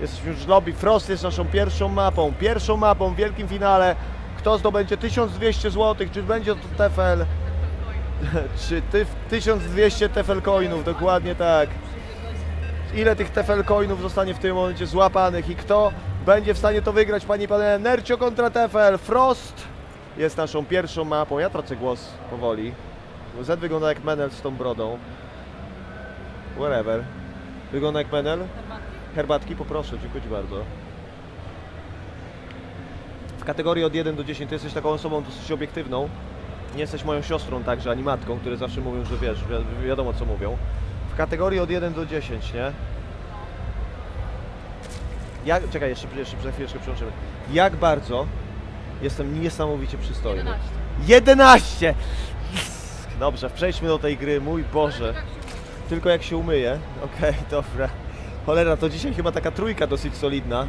Jesteśmy już w lobby. Frost jest naszą pierwszą mapą. Pierwszą mapą w wielkim finale. Kto zdobędzie 1200 zł, czy będzie to TFL, czy ty, 1200 TFL coinów, dokładnie tak. Ile tych TFL coinów zostanie w tym momencie złapanych i kto będzie w stanie to wygrać, panie i panowie? Nercio kontra TFL. Frost jest naszą pierwszą mapą. Ja tracę głos powoli. Z wygląda jak Menel z tą brodą. Whatever. Wygląda jak Menel? Herbatki poproszę, dziękuję Ci bardzo. W kategorii od 1 do 10 ty jesteś taką osobą dosyć obiektywną. Nie jesteś moją siostrą także, ani matką, które zawsze mówią, że wiesz, wi wiadomo co mówią. W kategorii od 1 do 10, nie? Jak, czekaj, jeszcze, jeszcze za chwileczkę przełączymy. Jak bardzo jestem niesamowicie przystojny? 11. 11! Dobrze, przejdźmy do tej gry, mój Boże. Tylko jak się umyję. Okej, dobra. Cholera, to dzisiaj chyba taka trójka dosyć solidna.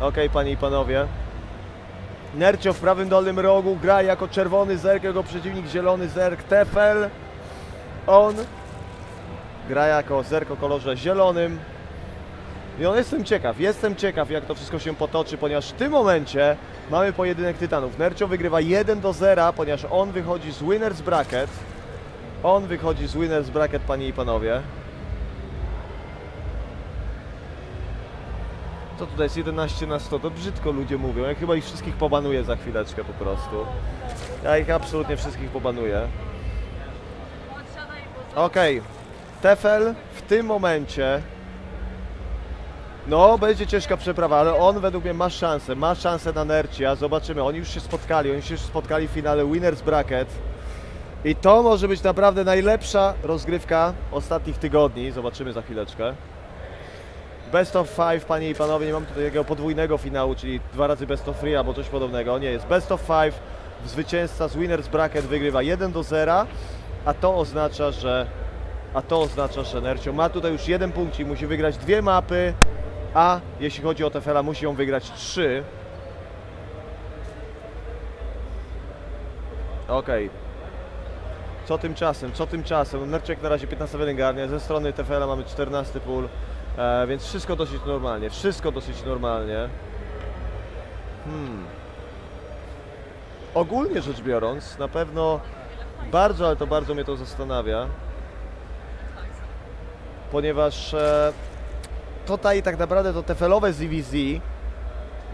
Okej, panie i panowie. Nercio w prawym dolnym rogu gra jako czerwony zerk, jego przeciwnik zielony zerk. Tefel. On gra jako zerk o kolorze zielonym. I on jestem ciekaw, jestem ciekaw jak to wszystko się potoczy, ponieważ w tym momencie mamy pojedynek tytanów. Nercio wygrywa 1 do 0, ponieważ on wychodzi z winners bracket. On wychodzi z winners bracket, panie i panowie. Co tutaj jest 11 na 100? To brzydko ludzie mówią. Ja chyba ich wszystkich pobanuję za chwileczkę po prostu. Ja ich absolutnie wszystkich pobanuję. Okej. Tefel w tym momencie no, będzie ciężka przeprawa, ale on według mnie ma szansę, ma szansę na Nercia, zobaczymy, oni już się spotkali, oni się już spotkali w finale Winners Bracket i to może być naprawdę najlepsza rozgrywka ostatnich tygodni, zobaczymy za chwileczkę. Best of five, panie i panowie, nie mam tutaj takiego podwójnego finału, czyli dwa razy best of three albo coś podobnego, nie jest. Best of five, zwycięzca z Winners Bracket wygrywa 1 do 0, a to oznacza, że a to oznacza, że Nercio ma tutaj już jeden punkt i musi wygrać dwie mapy, a jeśli chodzi o Tefela, musi ją wygrać trzy. Okej. Co tymczasem? Co tymczasem? Nerciek na razie 15 wylęgarnia, ze strony Tefela mamy 14 pól, e, więc wszystko dosyć normalnie, wszystko dosyć normalnie. Hmm. Ogólnie rzecz biorąc, na pewno bardzo, ale to bardzo mnie to zastanawia, ponieważ e, tutaj tak naprawdę to tefelowe ZVZ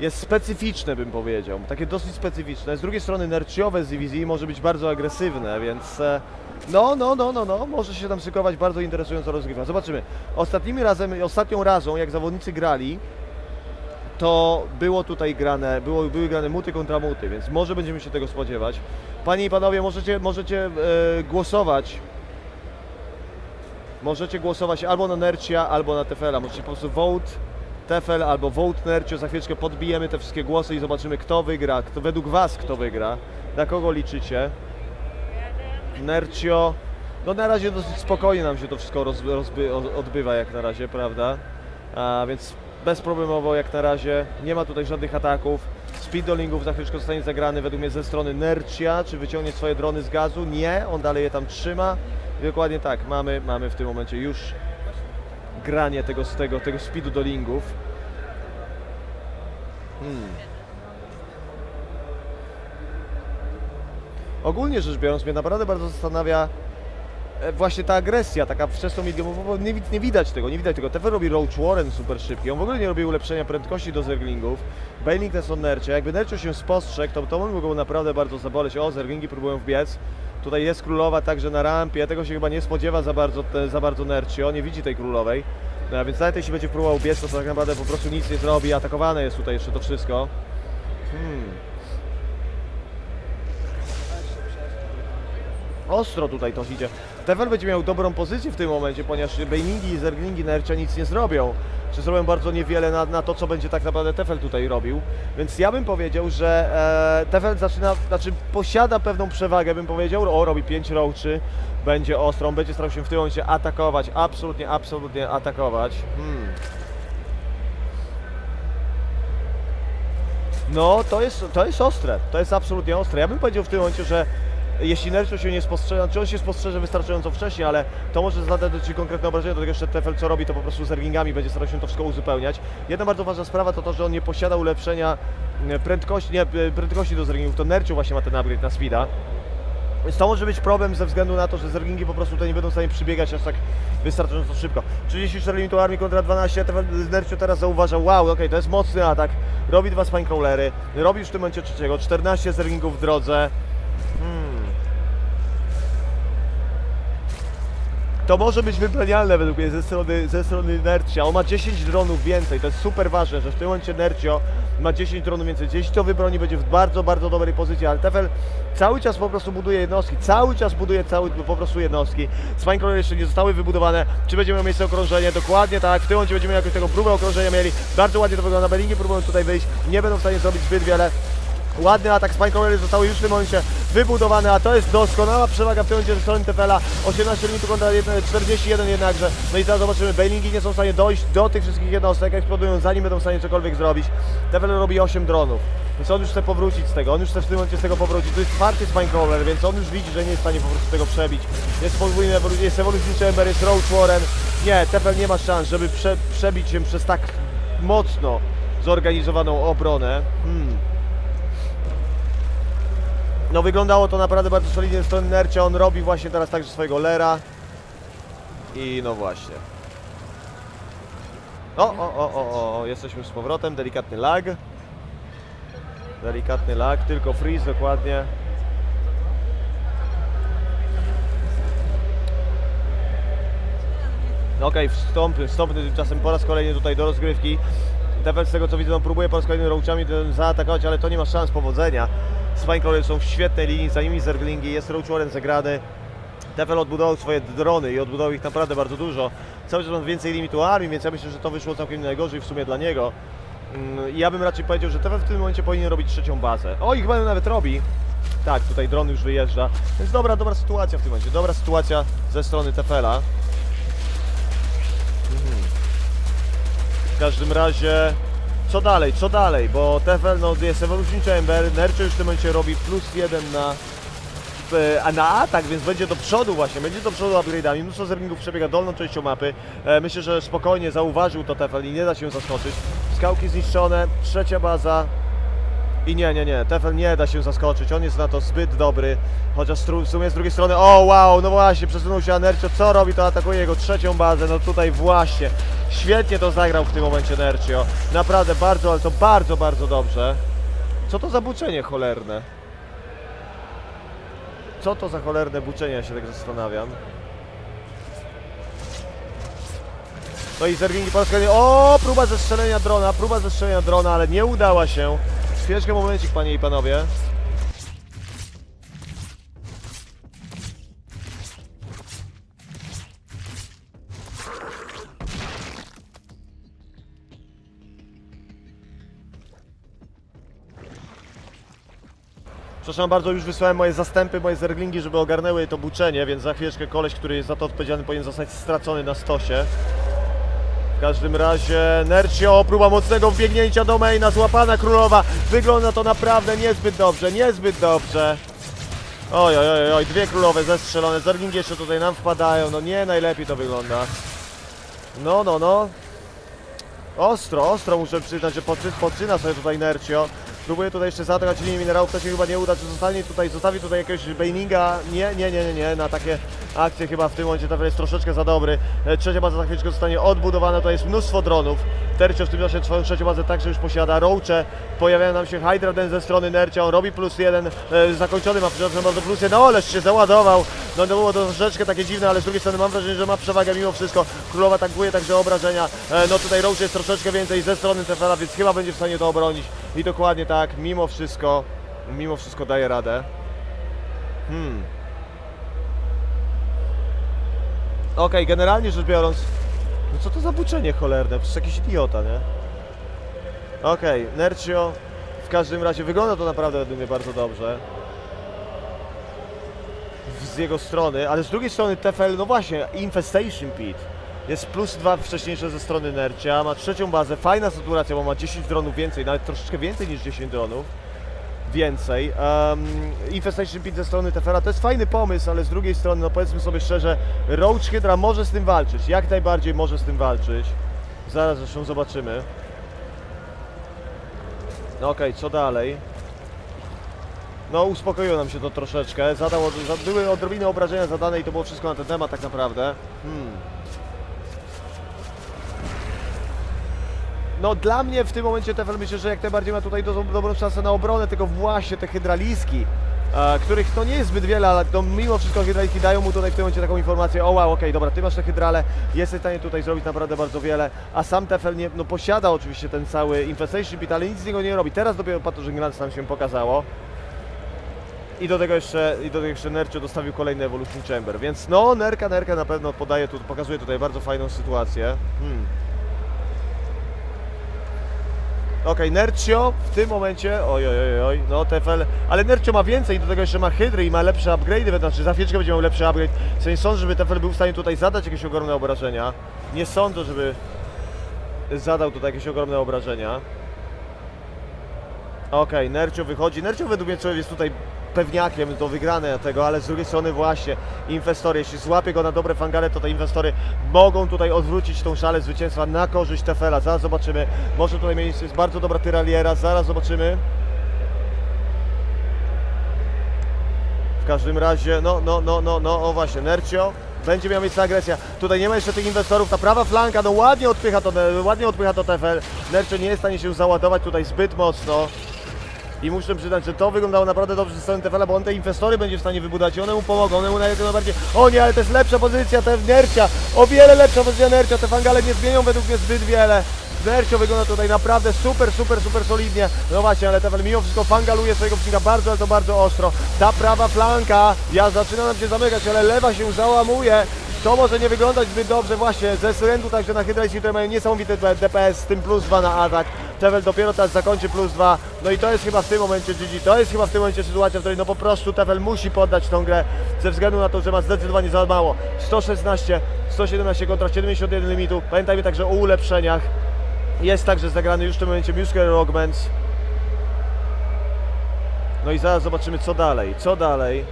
jest specyficzne, bym powiedział. Takie dosyć specyficzne. Z drugiej strony nerciowe ZVZ może być bardzo agresywne, więc e, no, no, no, no, no, może się tam szykować bardzo interesująca rozgrywka. Zobaczymy. Ostatnimi razem, ostatnią razą, jak zawodnicy grali, to było tutaj grane, było, były grane muty kontra muty, więc może będziemy się tego spodziewać. Panie i panowie, możecie, możecie e, głosować Możecie głosować albo na Nercia, albo na Tefela. Możecie po prostu vote Tefel albo vote Nercio. Za chwileczkę podbijemy te wszystkie głosy i zobaczymy kto wygra, kto, według Was kto wygra, na kogo liczycie. Nercio, no na razie dosyć spokojnie nam się to wszystko roz, rozby, odbywa jak na razie, prawda? A więc bezproblemowo jak na razie, nie ma tutaj żadnych ataków. Speedolingów za chwileczkę zostanie zagrany według mnie ze strony Nercia, czy wyciągnie swoje drony z gazu? Nie, on dalej je tam trzyma. I dokładnie tak, mamy, mamy w tym momencie już granie tego, tego, tego speedu do lingów. Hmm. Ogólnie rzecz biorąc, mnie naprawdę bardzo zastanawia e, właśnie ta agresja, taka wczesną mediumową, nie, nie widać tego, nie widać tego. Tefer robi Roach Warren super szybki, on w ogóle nie robi ulepszenia prędkości do zerglingów. Bailing ten son Nercie, jakby Nercio się spostrzegł, to to mógł go naprawdę bardzo zaboleć. O, zerglingi próbują wbiec. Tutaj jest królowa także na rampie, tego się chyba nie spodziewa za bardzo, za bardzo Nercio, nie widzi tej królowej. No, więc nawet jeśli będzie próbował biec, to tak naprawdę po prostu nic nie zrobi, atakowane jest tutaj jeszcze to wszystko. Hmm. Ostro tutaj to idzie. Tefel będzie miał dobrą pozycję w tym momencie, ponieważ Bailingi i Zerglingi Nercia nic nie zrobią. Czy zrobią bardzo niewiele na, na to, co będzie tak naprawdę Tefel tutaj robił. Więc ja bym powiedział, że e, Tefel zaczyna, znaczy posiada pewną przewagę, bym powiedział. O, robi 5 roaczy, będzie ostrą, będzie starał się w tym momencie atakować, absolutnie, absolutnie atakować. Hmm. No, to jest, to jest ostre, to jest absolutnie ostre. Ja bym powiedział w tym momencie, że jeśli Nercio się nie spostrzeże, czy on się spostrzeże wystarczająco wcześnie, ale to może zadać Ci konkretne obrażenia, do jeszcze Tefel co robi, to po prostu z ergingami będzie starał się to wszystko uzupełniać. Jedna bardzo ważna sprawa to to, że on nie posiada ulepszenia e, prędkości, nie, e, prędkości do zergingów, to Nercio właśnie ma ten upgrade na speeda. Więc to może być problem ze względu na to, że zergingi po prostu tutaj nie będą w stanie przybiegać aż tak wystarczająco szybko. 34 limitu armii kontra 12, Tefel- Nercio teraz zauważa, wow, okej, to jest mocny atak, robi dwa spinecrawlery, robi już w tym momencie trzeciego, 14 zergingów w drodze. To może być wyplenialne według mnie ze strony, ze strony Nercia. On ma 10 dronów więcej, to jest super ważne, że w tym momencie Nercio ma 10 dronów więcej. Jeśli to wybroni, będzie w bardzo, bardzo dobrej pozycji, ale Tefel cały czas po prostu buduje jednostki, cały czas buduje cały, po prostu jednostki. Spinecrawler jeszcze nie zostały wybudowane. Czy będzie miał miejsce okrążenie? Dokładnie tak. W tym momencie będziemy jakoś tego próbę okrążenia mieli. Bardzo ładnie to wygląda. Bellingi próbują tutaj wyjść, nie będą w stanie zrobić zbyt wiele. Ładny atak Spinecrawlery zostały już w tym momencie wybudowane, a to jest doskonała przewaga w tym momencie ze strony Tefela. 18 minut kontra jeden- 41 jednakże. No i teraz zobaczymy, Bailingi nie są w stanie dojść do tych wszystkich jednostek, eksplodują zanim będą w stanie cokolwiek zrobić. Tefel robi 8 dronów, więc on już chce powrócić z tego, on już chce w tym momencie z tego powrócić. To jest czwarty Spinecrawler, więc on już widzi, że nie jest w stanie po prostu tego przebić. Jest podwójny, jest Evolution Chamber, jest Roach Warren. Nie, Tefel nie ma szans, żeby prze, przebić się przez tak mocno zorganizowaną obronę. Hmm. No wyglądało to naprawdę bardzo solidnie ze strony Nercia, on robi właśnie teraz także swojego Lera i no właśnie. O, o, o, o, o, jesteśmy z powrotem, delikatny lag. Delikatny lag, tylko freeze dokładnie. No Okej, wstąpmy, wstąpmy tymczasem po raz kolejny tutaj do rozgrywki. Tefel z tego co widzę, no, próbuje po raz kolejny zaatakować, ale to nie ma szans powodzenia. Spinecrawler są w świetnej linii, za nimi zerglingi, jest Roach Warren zagrany. Tefel odbudował swoje drony i odbudował ich naprawdę bardzo dużo. Cały czas mam więcej limitu armii, więc ja myślę, że to wyszło całkiem najgorzej w sumie dla niego. Mm, Ja bym raczej powiedział, że Tefel w tym momencie powinien robić trzecią bazę. O, i chyba nawet robi. Tak, tutaj dron już wyjeżdża. Więc dobra, dobra sytuacja w tym momencie. Dobra sytuacja ze strony Tefela. W każdym razie, co dalej, co dalej, bo Tefel no, jest Evolution Chamber, Nercho już w tym momencie robi plus jeden na, e, na atak, więc będzie do przodu właśnie, będzie do przodu upgrade'ami, mnóstwo zergingów przebiega dolną częścią mapy, e, myślę, że spokojnie zauważył to Tefel i nie da się zaskoczyć. Skałki zniszczone, trzecia baza, i nie, nie, nie, Tefel nie da się zaskoczyć, on jest na to zbyt dobry, chociaż w sumie z drugiej strony, o wow, no właśnie, przesunął się Anercio, co robi, to atakuje jego trzecią bazę, no tutaj właśnie, świetnie to zagrał w tym momencie Nercio, naprawdę bardzo, ale to bardzo, bardzo dobrze. Co to za buczenie cholerne? Co to za cholerne buczenie, ja się tak zastanawiam. No i Zergingi po raz kolejny, o, próba zestrzelenia drona, próba zestrzelenia drona, ale nie udała się. Chwileczkę, momencik, panie i panowie. Przepraszam bardzo, już wysłałem moje zastępy, moje zerglingi, żeby ogarnęły to buczenie, więc za chwileczkę koleś, który jest za to odpowiedzialny, powinien zostać stracony na stosie. W każdym razie Nercio, próba mocnego wbiegnięcia do maina, złapana królowa. Wygląda to naprawdę niezbyt dobrze, niezbyt dobrze. Oj, oj, oj, oj, dwie królowe zestrzelone, zergingi jeszcze tutaj nam wpadają, no nie najlepiej to wygląda. No, no, no. Ostro, ostro muszę przyznać, że podczy, podczyna sobie tutaj Nercio. Próbuje tutaj jeszcze zaatakować linię minerałów, to się chyba nie uda, czy zostanie tutaj, zostawi tutaj jakiegoś Baininga, nie, nie, nie, nie, nie, na takie akcje chyba w tym momencie Tefel jest troszeczkę za dobry. E, Trzecia baza za chwileczkę zostanie odbudowana, to jest mnóstwo dronów. Tercio w tym czasie swoją trzecią bazę także już posiada. Roache, pojawiają nam się Hydra Den ze strony Nercia, on robi plus jeden, e, zakończony ma przepraszam bardzo plus jeden, no ależ się załadował. No to było to troszeczkę takie dziwne, ale z drugiej strony mam wrażenie, że ma przewagę mimo wszystko. Królowa tankuje także obrażenia, e, no tutaj Roach jest troszeczkę więcej ze strony Tefela, więc chyba będzie w stanie to obronić. I dokładnie tak, mimo wszystko, mimo wszystko daje radę. Hmm. Okej, generalnie rzecz biorąc, no co to za buczenie cholerne, przecież jakiś idiota, nie? Okej, Nercio w każdym razie wygląda to naprawdę według mnie bardzo dobrze. Z jego strony, ale z drugiej strony TFL, no właśnie, Infestation Pit. Jest plus dwa wcześniejsze ze strony Nercia, ma trzecią bazę, fajna saturacja, bo ma 10 dronów więcej, nawet troszeczkę więcej niż 10 dronów. więcej. Um, Infestation Pit ze strony Tefera to jest fajny pomysł, ale z drugiej strony, no powiedzmy sobie szczerze, Roach Hydra może z tym walczyć, jak najbardziej może z tym walczyć. Zaraz zresztą zobaczymy. No okej, co dalej? No uspokoiło nam się to troszeczkę, Zadał, za- były odrobinę obrażenia zadane i to było wszystko na ten temat tak naprawdę. Hmm. No dla mnie w tym momencie Tefel myślę, że jak najbardziej ma tutaj do, dobrą szansę na obronę, tylko właśnie te hydraliski, e, których to nie jest zbyt wiele, ale to mimo wszystko hydraliski dają mu tutaj w tym momencie taką informację, o wow, okej, dobra, ty masz te hydrale, jesteś w stanie tutaj zrobić naprawdę bardzo wiele, a sam Tefel nie, no posiada oczywiście ten cały Infestation Pit, ale nic z niego nie robi. Teraz dopiero Patrzyk Grants nam się pokazało. I do tego jeszcze, i do tego jeszcze Nercio dostawił kolejny Evolution Chamber, więc no Nerka, Nerka na pewno podaje tu, pokazuje tutaj bardzo fajną sytuację. Hmm. Okej, Nercio w tym momencie, oj, oj, oj, oj, no Tefel, ale Nercio ma więcej, do tego jeszcze ma Hydry i ma lepsze upgrade'y, znaczy za chwileczkę będzie miał lepszy upgrade, co nie sądzę, żeby Tefel był w stanie tutaj zadać jakieś ogromne obrażenia, nie sądzę, żeby zadał tutaj jakieś ogromne obrażenia. Okej, Nercio wychodzi, Nercio według mnie człowiek jest tutaj pewniakiem do wygrania tego, ale z drugiej strony właśnie inwestory, jeśli złapie go na dobre fangale, to te inwestory mogą tutaj odwrócić tą szalę zwycięstwa na korzyść Tefela. Zaraz zobaczymy. Może tutaj miejsce jest bardzo dobra tyraliera, zaraz zobaczymy. W każdym razie, no, no, no, no, no, o właśnie, Nercio będzie miał miejsce agresja. Tutaj nie ma jeszcze tych inwestorów, ta prawa flanka, no ładnie odpycha to, ładnie odpycha to Tefel. Nercio nie jest w stanie się załadować tutaj zbyt mocno. I muszę przyznać, że to wyglądało naprawdę dobrze ze strony Tefela, bo on te inwestory będzie w stanie wybudować i one mu pomogą, one mu najbardziej... O nie, ale to jest lepsza pozycja te Nercia, o wiele lepsza pozycja Nercia, te fangale nie zmienią według mnie zbyt wiele. Nercio wygląda tutaj naprawdę super, super, super solidnie. No właśnie, ale Tefel mimo wszystko fangaluje swojego przeciwnika bardzo, ale to bardzo ostro. Ta prawa flanka, ja zaczynam nam się zamykać, ale lewa się załamuje. To może nie wyglądać zbyt dobrze właśnie ze Syrentu, także na Hydraliski, które mają niesamowity DPS, z tym plus 2 na atak. Tefel dopiero teraz zakończy plus 2. No i to jest chyba w tym momencie GG, to jest chyba w tym momencie sytuacja, w której no po prostu Tefel musi poddać tą grę ze względu na to, że ma zdecydowanie za mało. 116, 117 kontra 71 limitu. Pamiętajmy także o ulepszeniach. Jest także zagrany już w tym momencie Muscular Augments. No i zaraz zobaczymy co dalej, co dalej.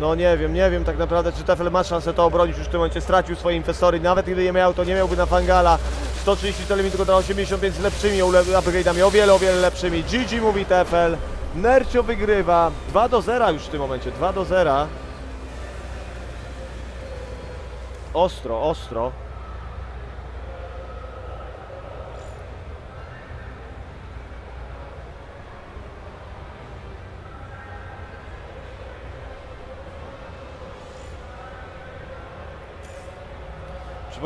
No nie wiem, nie wiem tak naprawdę, czy Tefel ma szansę to obronić. Już w tym momencie stracił swoje inwestory. Nawet gdyby je miał, to nie miałby na Fangala. 130 limitu kontra 85 z lepszymi upgrade'ami, o wiele, o wiele lepszymi. GG mówi Tefel. Nercio wygrywa. 2 do 0 już w tym momencie, 2 do 0. Ostro, ostro.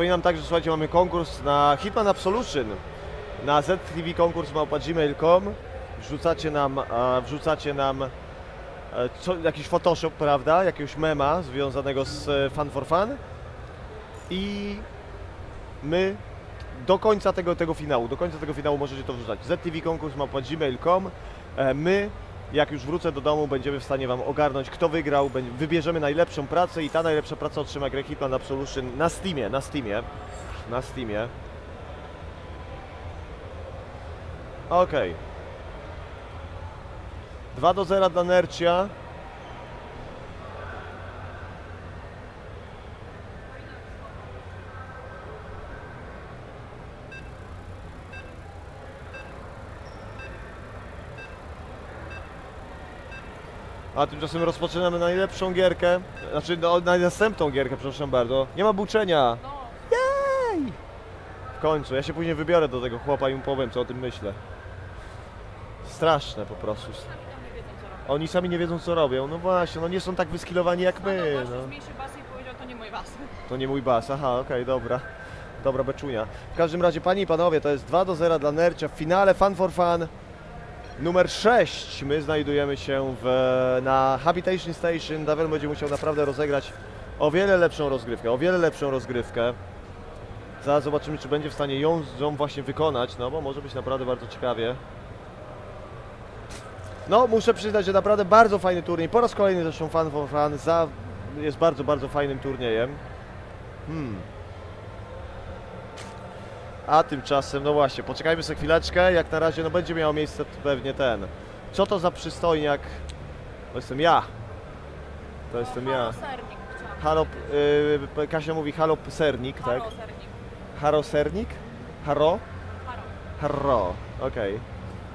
Przypominam także, słuchajcie, mamy konkurs na Hitman Absolution. Na ZTV konkurs małpa gmail.com. Wrzucacie nam, wrzucacie nam e, co, jakiś Photoshop, prawda? Jakiegoś mema związanego z e, Fun for Fun. I my do końca tego, tego finału, do końca tego finału możecie to wrzucać. ZTV konkurs małpa gmail.com. E, My jak już wrócę do domu, będziemy w stanie Wam ogarnąć, kto wygrał. Wybierzemy najlepszą pracę i ta najlepsza praca otrzyma grę Hitman Absolution na Steamie, na Steamie. Na Steamie. Okej. 2 do 0 dla Nercia. A tymczasem rozpoczynamy najlepszą gierkę. Znaczy, no, następną gierkę, przepraszam bardzo. Nie ma buczenia. Jej! W końcu. Ja się później wybiorę do tego chłopa i mu powiem, co o tym myślę. Straszne po prostu. Oni sami nie wiedzą, co robią. No właśnie, no nie są tak wyskilowani jak my. My, No. no. zmniejszy basy i powiedział, to nie mój bas. To nie mój bas. Aha, okej, dobra. Dobra beczunia. W każdym razie, panie i panowie, to jest 2 do 0 dla Nercia w finale Fun for Fun. Numer 6. My znajdujemy się w, na Habitation Station. Davel będzie musiał naprawdę rozegrać o wiele lepszą rozgrywkę. O wiele lepszą rozgrywkę. Zaraz zobaczymy, czy będzie w stanie ją, ją właśnie wykonać, no bo może być naprawdę bardzo ciekawie. No, muszę przyznać, że naprawdę bardzo fajny turniej. Po raz kolejny zresztą Fun for Fun za, jest bardzo, bardzo fajnym turniejem. Hmm. A tymczasem, no właśnie, poczekajmy sobie chwileczkę. Jak na razie, no będzie miało miejsce pewnie ten. Co to za przystojniak? To jestem ja. To jestem ja. Sernik chciałam. Halo, yy, Kasia mówi halo sernik, tak? Halo, sernik. Haro sernik? Haro? Halo. Harro, okej.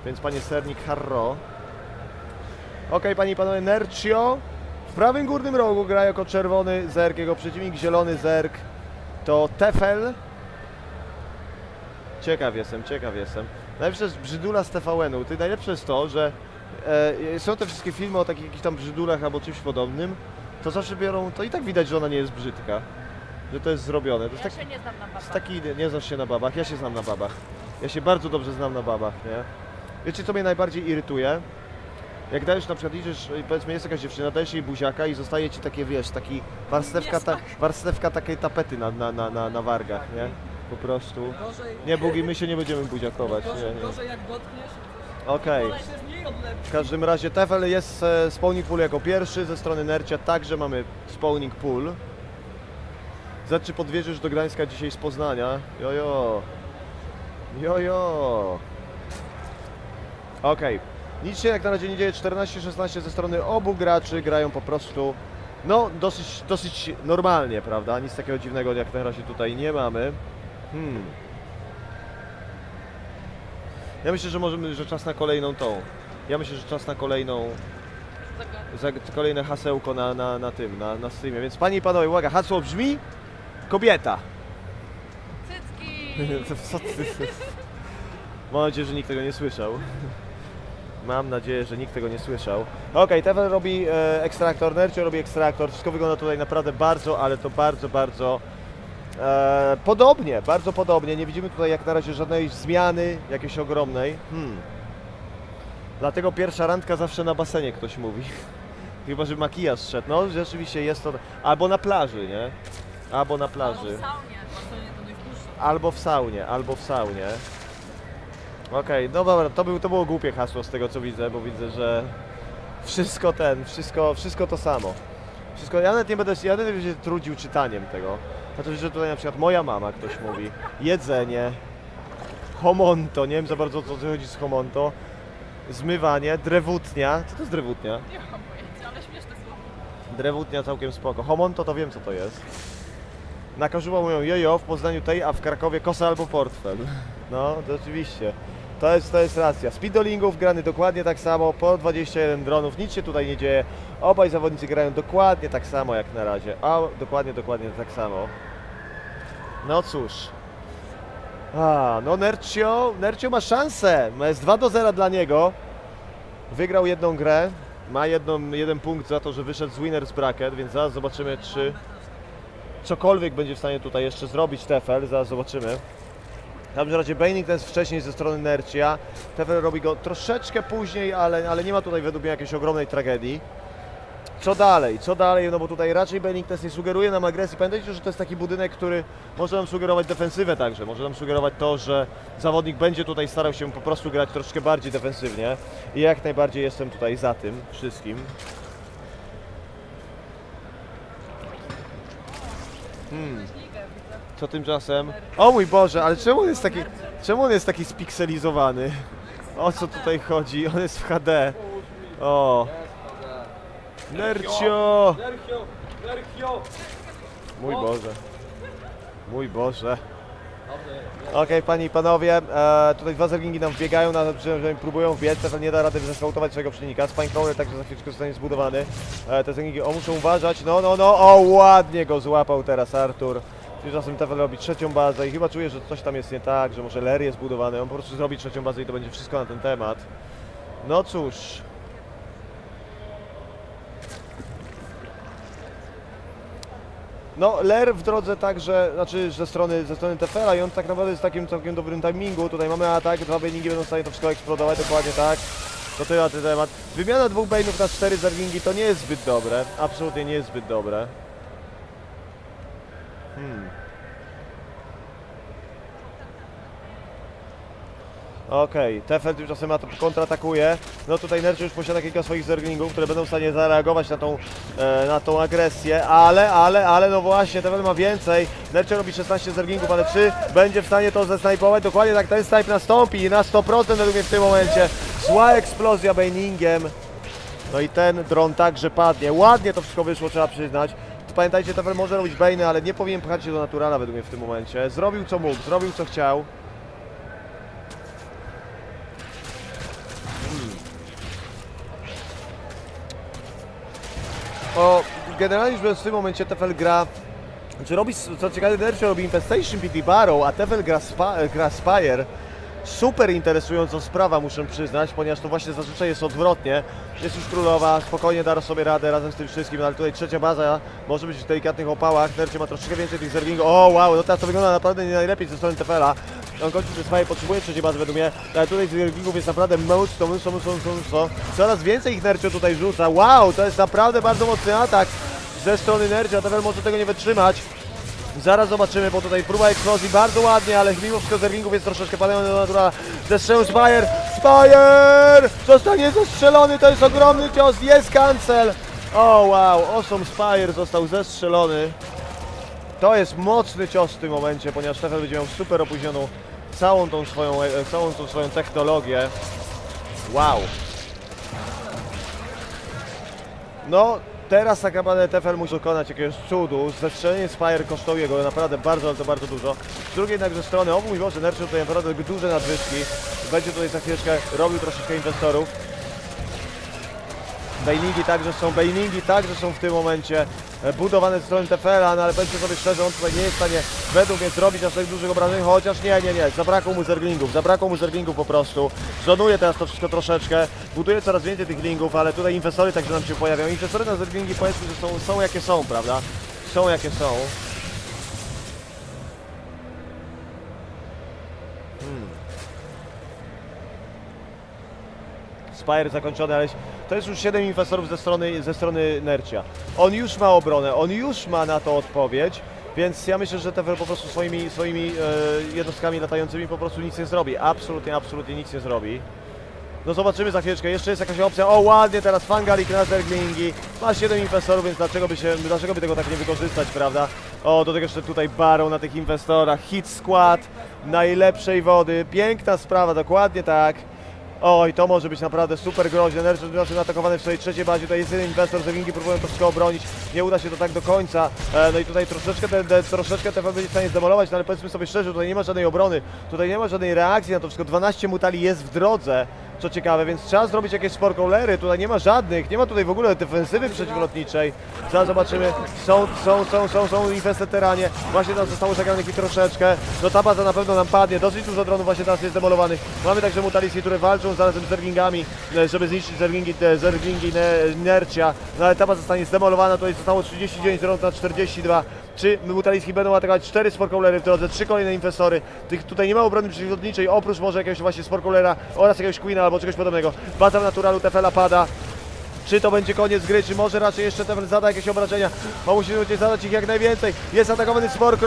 Więc panie sernik Harro. Okej, panie i panowie, Nercio w prawym górnym rogu gra jako czerwony zerk, jego przeciwnik zielony zerk to Tefel. Ciekaw jestem, ciekaw jestem. Najlepsze jest brzydula z TVN-u. Ty, najlepsze jest to, że e, są te wszystkie filmy o takich jakichś tam brzydulach albo czymś podobnym, to zawsze biorą, to i tak widać, że ona nie jest brzydka. Że to jest zrobione. To jest Ja tak, się nie znam na babach. taki, nie znasz się na babach, ja się znam na babach. Ja się bardzo dobrze znam na babach, nie? Wiecie co mnie najbardziej irytuje? Jak dajesz na przykład idziesz, i powiedzmy jest jakaś dziewczyna, dajesz jej buziaka i zostaje ci takie, wiesz, taki warstewka, ta, Niesmak. warstewka takiej tapety na, na, na, na, na wargach, nie? Po prostu. Nie, Bugi, my się nie będziemy buziakować, nie, nie. gorzej jak dotkniesz, Okej. to się z niej odlepi. W każdym razie Tefel jest e, spawning pool jako pierwszy, ze strony Nercia także mamy spawning pool. Za czy podwieziesz do Gdańska dzisiaj z Poznania? Jojo. Jojo. Okej. Nic się jak na razie nie dzieje. 14-16 ze strony obu graczy grają po prostu no dosyć, dosyć normalnie, prawda? Nic takiego dziwnego jak na razie tutaj nie mamy. Hmm. Ja myślę, że możemy, że czas na kolejną tą. Ja myślę, że czas na kolejną, kolejne hasełko na, na, na tym, na, na streamie. Więc panie i panowie, uwaga, hasło brzmi kobieta. Cycki! Co ty? Mam nadzieję, że nikt tego nie słyszał. Mam nadzieję, że nikt tego nie słyszał. Okej, Tefel robi e, ekstraktor, Nercio robi ekstraktor. Wszystko wygląda tutaj naprawdę bardzo, ale to bardzo, bardzo e, podobnie, bardzo podobnie. Nie widzimy tutaj jak na razie żadnej zmiany jakiejś ogromnej. Hmm. Dlatego pierwsza randka zawsze na basenie ktoś mówi. Chyba, że makijaż szedł. No, rzeczywiście jest to... Albo na plaży, nie? Albo na Albo plaży. w saunie. Masonie to najkrótsze. Albo w saunie, albo w saunie. Okej, no dobra, to, był, to było głupie hasło z tego co widzę, bo widzę, że wszystko ten, wszystko, wszystko to samo. Wszystko, ja nawet nie będę, ja nawet nie będę się trudził czytaniem tego. Znaczy, że tutaj na przykład moja mama ktoś mówi, jedzenie, homonto, nie wiem za bardzo o co chodzi z homonto, zmywanie, drewutnia, co to jest drewutnia? Nie mam pojęcia, ale śmieszne słowo. Drewutnia całkiem spoko. Homonto to wiem co to jest. Na Każuwa mówią jojo, w Poznaniu tej, a w Krakowie kosa albo portfel. No, to oczywiście. To jest, to jest racja. Speedolingów grany dokładnie tak samo, po 21 dronów, nic się tutaj nie dzieje. Obaj zawodnicy grają dokładnie tak samo jak na razie. A, dokładnie, dokładnie tak samo. No cóż. A, no Nercio, Nercio ma szansę. Jest 2 do 0 dla niego. Wygrał jedną grę, ma jedną, jeden punkt za to, że wyszedł z winners bracket, więc zaraz zobaczymy, czy cokolwiek będzie w stanie tutaj jeszcze zrobić Tefel, zaraz zobaczymy. W każdym razie Baining jest wcześniej ze strony Nercia, Tefel robi go troszeczkę później, ale, ale nie ma tutaj według mnie jakiejś ogromnej tragedii. Co dalej? Co dalej? No bo tutaj raczej Benning Test nie sugeruje nam agresji. Pamiętajcie, że to jest taki budynek, który może nam sugerować defensywę także. Może nam sugerować to, że zawodnik będzie tutaj starał się po prostu grać troszkę bardziej defensywnie. I jak najbardziej jestem tutaj za tym wszystkim. Hmm. Co tymczasem? O mój Boże, ale czemu on jest taki, czemu on jest taki spikselizowany? O co tutaj chodzi? On jest w HD. O, Nercio! Mój Boże. Mój Boże. Okej, panie i panowie, e, tutaj dwa zergingi nam wbiegają, na, że, próbują wbiec, Tefel nie da rady zeskautować swojego przeciwnika. Spine także za chwileczkę zostanie zbudowany. E, te zergingi, o muszą uważać, no, no, no, o ładnie go złapał teraz Artur. Tymczasem Tefel robi trzecią bazę i chyba czuję, że coś tam jest nie tak, że może Ler jest budowany, on po prostu zrobi trzecią bazę i to będzie wszystko na ten temat. No cóż, No, Ler w drodze także, znaczy ze strony, ze strony Tefela i on tak naprawdę jest w takim całkiem dobrym timingu. Tutaj mamy atak, dwa bailingi będą w stanie to wszystko eksplodować, dokładnie tak. To tyle na ten temat. Wymiana dwóch bainów na cztery zergingi to nie jest zbyt dobre. Absolutnie nie jest zbyt dobre. Hmm. Okej, Tefel tymczasem at- kontratakuje. No tutaj Nerczy już posiada kilka swoich zerglingów, które będą w stanie zareagować na tą, e, na tą agresję, ale, ale, ale no właśnie, Tefel ma więcej. Nerczy robi 16 zerglingów, ale czy będzie w stanie to zesnajpować? Dokładnie tak, ten snipe nastąpi na 100% według mnie w tym momencie. Zła eksplozja Baningiem. No i ten dron także padnie. Ładnie to wszystko wyszło, trzeba przyznać. Pamiętajcie, Tefel może robić Bane, ale nie powinien pchać się do Naturala według mnie w tym momencie. Zrobił co mógł, zrobił co chciał. O, generalnie biorąc w tym momencie Tefel gra czy robi, co ciekawe, Nercio robi Infestation PT Barrow, a Tefel gra, spa, gra Spire. Super interesująca sprawa, muszę przyznać, ponieważ to właśnie zazwyczaj jest odwrotnie. Jest już królowa, spokojnie da sobie radę razem z tym wszystkim, ale tutaj trzecia baza może być w delikatnych opałach. Nercio ma troszeczkę więcej tych zergingów. O, wow, no teraz to wygląda naprawdę nie najlepiej ze strony Tefela. On kończy te swoje, potrzebuje trzeciej bazy według mnie, ale tutaj zergingów jest naprawdę mnóstwo, mnóstwo, mnóstwo, mnóstwo. Coraz więcej ich Nercio tutaj rzuca. Wow, to jest naprawdę bardzo mocny atak ze strony Nercia. Tefel może tego nie wytrzymać. Zaraz zobaczymy, bo tutaj próba eksplozji bardzo ładnie, ale mimo wszystko zerwingów jest troszeczkę padający do natura. Zestrzelił Spire! Spire! Zostanie zestrzelony, to jest ogromny cios, jest cancel! O wow, Awesome Spire został zestrzelony. To jest mocny cios w tym momencie, ponieważ Tefel będzie miał super opóźnioną całą tą swoją, e, całą tą swoją technologię. Wow. No, teraz tak naprawdę Tefel musi dokonać jakiegoś cudu. Zestrzelenie Spire kosztuje go naprawdę bardzo, ale to bardzo dużo. Z drugiej jednakże strony, o mój Boże, Nerczy tutaj naprawdę duże nadwyżki. Będzie tutaj za chwileczkę robił troszeczkę inwestorów. Bailingi także są, bailingi także są w tym momencie e, budowane ze strony Tefela, no ale powiedzmy sobie szczerze, on tutaj nie jest w stanie według mnie zrobić aż tak dużych obrażeń, chociaż nie, nie, nie, zabrakło mu zerglingów, zabrakło mu zerglingów po prostu. Żonuje teraz to wszystko troszeczkę, buduje coraz więcej tych lingów, ale tutaj inwestory także nam się pojawiają. Inwestory na zerglingi powiedzmy, że są, są jakie są, prawda? Są jakie są. Spire zakończony, ale to jest już 7 inwestorów ze strony, ze strony Nercia. On już ma obronę, on już ma na to odpowiedź, więc ja myślę, że Tefel po prostu swoimi, swoimi e, jednostkami latającymi po prostu nic nie zrobi. Absolutnie, absolutnie nic nie zrobi. No zobaczymy za chwileczkę, jeszcze jest jakaś opcja. O ładnie teraz Fangalik na Zerglingi. Ma 7 inwestorów, więc dlaczego by, się, dlaczego by tego tak nie wykorzystać, prawda? O, do tego jeszcze tutaj Barrow na tych inwestorach. Hit skład najlepszej wody. Piękna sprawa, dokładnie tak. Oj, to może być naprawdę super groźne. Nerczyn znaczy atakowany w swojej trzeciej bazie. Tutaj jest jeden inwestor, Zewingi próbują wszystko obronić. Nie uda się to tak do końca. E, no i tutaj troszeczkę te, te, troszeczkę będzie w stanie zdemolować, no ale powiedzmy sobie szczerze, tutaj nie ma żadnej obrony. Tutaj nie ma żadnej reakcji na to wszystko. 12 mutali jest w drodze. Co ciekawe, więc trzeba zrobić jakieś sporkolery. Tutaj nie ma żadnych, nie ma tutaj w ogóle defensywy przeciwlotniczej. Zaraz zobaczymy. Są, są, są, są, są infesty teranie. Właśnie tam zostało zagranych i troszeczkę. No ta baza na pewno nam padnie. Dosyć dużo dronów właśnie teraz jest demolowanych. Mamy także mutalisy, które walczą zarazem z zergingami, e, żeby zniszczyć zergingi, te zergingi ne, Nercia. No ale ta baza zostanie zdemolowana. Tutaj zostało 39 dronów na 42. Czy mutaliski będą atakować 4 sporkolery w drodze, 3 kolejne inwestory. Tych tutaj nie ma obrony przeciwlotniczej, oprócz może jakiegoś właśnie sporkolera oraz jakiegoś Queena albo czegoś podobnego. Baza naturalu Tefela pada. Czy to będzie koniec gry, czy może raczej jeszcze Tefel zada jakieś obrażenia? Bo musimy będzie zadać ich jak najwięcej. Jest atakowany Spore.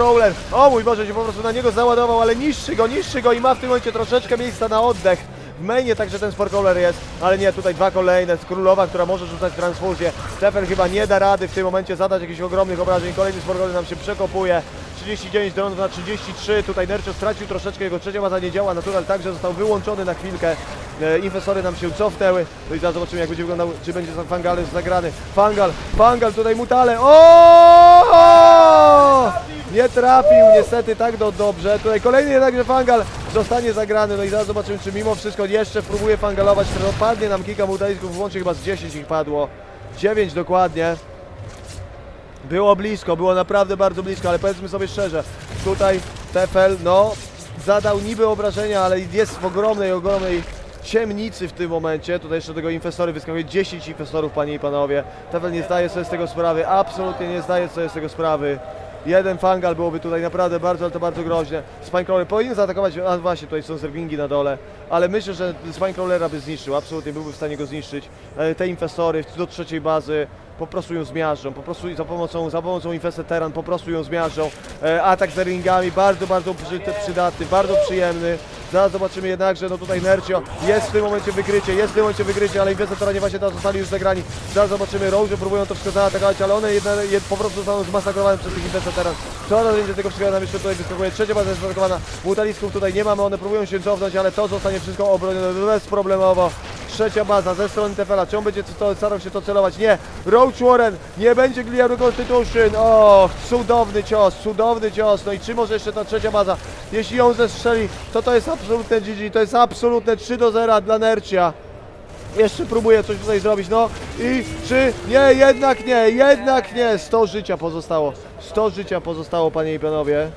O mój Boże, się po prostu na niego załadował, ale niszczy go, niszczy go i ma w tym momencie troszeczkę miejsca na oddech. W mainie także ten Spore Crawler jest, ale nie, tutaj dwa kolejne, z Królowa, która może rzucać transfuzję. Tefel chyba nie da rady w tym momencie zadać jakichś ogromnych obrażeń. Kolejny Spore Crawler nam się przekopuje. 39 dronów na 33, tutaj Nercio stracił troszeczkę, jego trzecia baza nie działa, Natural także został wyłączony na chwilkę, e, inwestory nam się cofnęły, no i zaraz zobaczymy jak będzie wyglądał, czy będzie Fangal zagrany, Fangal, Fangal tutaj mutale, o! Nie trafił niestety tak do, dobrze, tutaj kolejny jednakże Fangal zostanie zagrany, no i zaraz zobaczymy czy mimo wszystko jeszcze próbuje Fangalować, padnie nam kilka mutalisków, włącznie chyba z 10 ich padło, 9 dokładnie. Było blisko, było naprawdę bardzo blisko, ale powiedzmy sobie szczerze, tutaj Tefel, no, zadał niby obrażenia, ale jest w ogromnej, ogromnej ciemnicy w tym momencie. Tutaj jeszcze tego inwestory wyskakuje 10 inwestorów, panie i panowie. Tefel nie zdaje sobie z tego sprawy, absolutnie nie zdaje sobie z tego sprawy. Jeden fangal byłoby tutaj naprawdę bardzo, ale to bardzo groźne. Spinecrawler powinien zaatakować, a właśnie tutaj są zergingi na dole, ale myślę, że Spinecrawlera by zniszczył, absolutnie byłby w stanie go zniszczyć. E, Te inwestory do trzeciej bazy po prostu ją zmiażdżą, po prostu za pomocą, za pomocą Infested Terran po prostu ją zmiażdżą. E, atak z ringami bardzo, bardzo przy, przydatny, bardzo przyjemny. Zaraz zobaczymy jednakże, no tutaj Nercio, jest w tym momencie wykrycie, jest w tym momencie wykrycie, ale Inwestytoranie właśnie teraz zostali już zagrani. Zaraz zobaczymy, Roże próbują to wszystko zaatakować, ale one jedne, jed, po prostu zostaną zmasakrowane przez tych Inwestytorów. Coraz więcej tego wszystkiego nam jeszcze tutaj wyskakuje. Trzecia baza jest zaatakowana, tutaj nie mamy, one próbują się cofnąć, ale to zostanie wszystko obronione bezproblemowo. Trzecia baza ze strony Tefela. Czy on będzie to, starał się to celować? Nie. Roach Warren nie będzie Gliaru Constitution. O, cudowny cios, cudowny cios. No i czy może jeszcze ta trzecia baza? Jeśli ją zestrzeli, to to jest absolutne GG. To jest absolutne 3 do 0 dla Nercia. Jeszcze próbuje coś tutaj zrobić, no i czy nie, jednak nie, jednak nie. 100 życia pozostało. 100 życia pozostało, panie i panowie.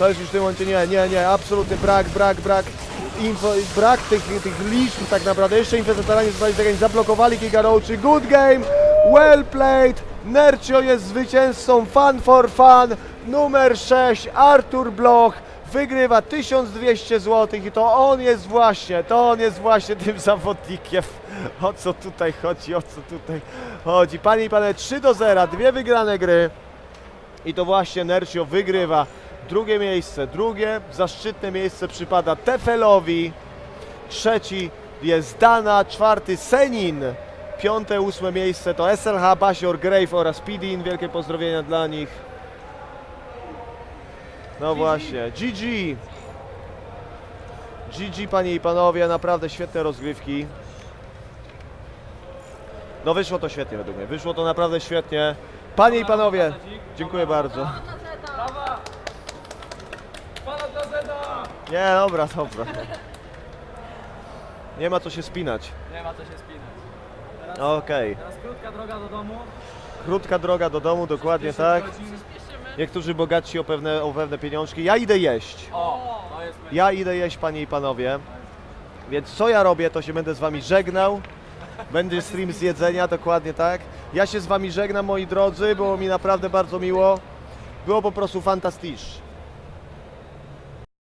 To jest już w tym momencie nie, nie, nie, absolutny brak, brak, brak. Info, brak tych, tych liczb tak naprawdę. Jeszcze infezatorani zostali zagrani, zablokowali Giga Roachy. Good game, well played. Nercio jest zwycięzcą Fun for Fun. Numer 6, Artur Bloch. Wygrywa 1200 zł i to on jest właśnie, to on jest właśnie tym zawodnikiem. O co tutaj chodzi, o co tutaj chodzi. Panie i panowie, 3 do 0, dwie wygrane gry. I to właśnie Nercio wygrywa drugie miejsce. Drugie zaszczytne miejsce przypada Tefelowi. Trzeci jest Dana, czwarty Senin. Piąte, ósme miejsce to SLH, Basior, Grave oraz Pidin. Wielkie pozdrowienia dla nich. No właśnie, GG. GG panie i panowie, naprawdę świetne rozgrywki. No wyszło to świetnie według mnie, wyszło to naprawdę świetnie. Panie i panowie, dziękuję bardzo. Nie, dobra, dobra. Nie ma co się spinać. Nie ma co się spinać. Teraz, Okej. teraz krótka droga do domu. Krótka droga do domu, dokładnie 10 tak. godzin. Niektórzy bogatsi o pewne, o pewne pieniążki. Ja idę jeść. O, to jest. Ja idę jeść, panie i panowie. Więc co ja robię, to się będę z wami żegnał. Będzie stream z jedzenia, dokładnie tak. Ja się z wami żegnam, moi drodzy. Było mi naprawdę bardzo miło. Było po prostu fantastycznie.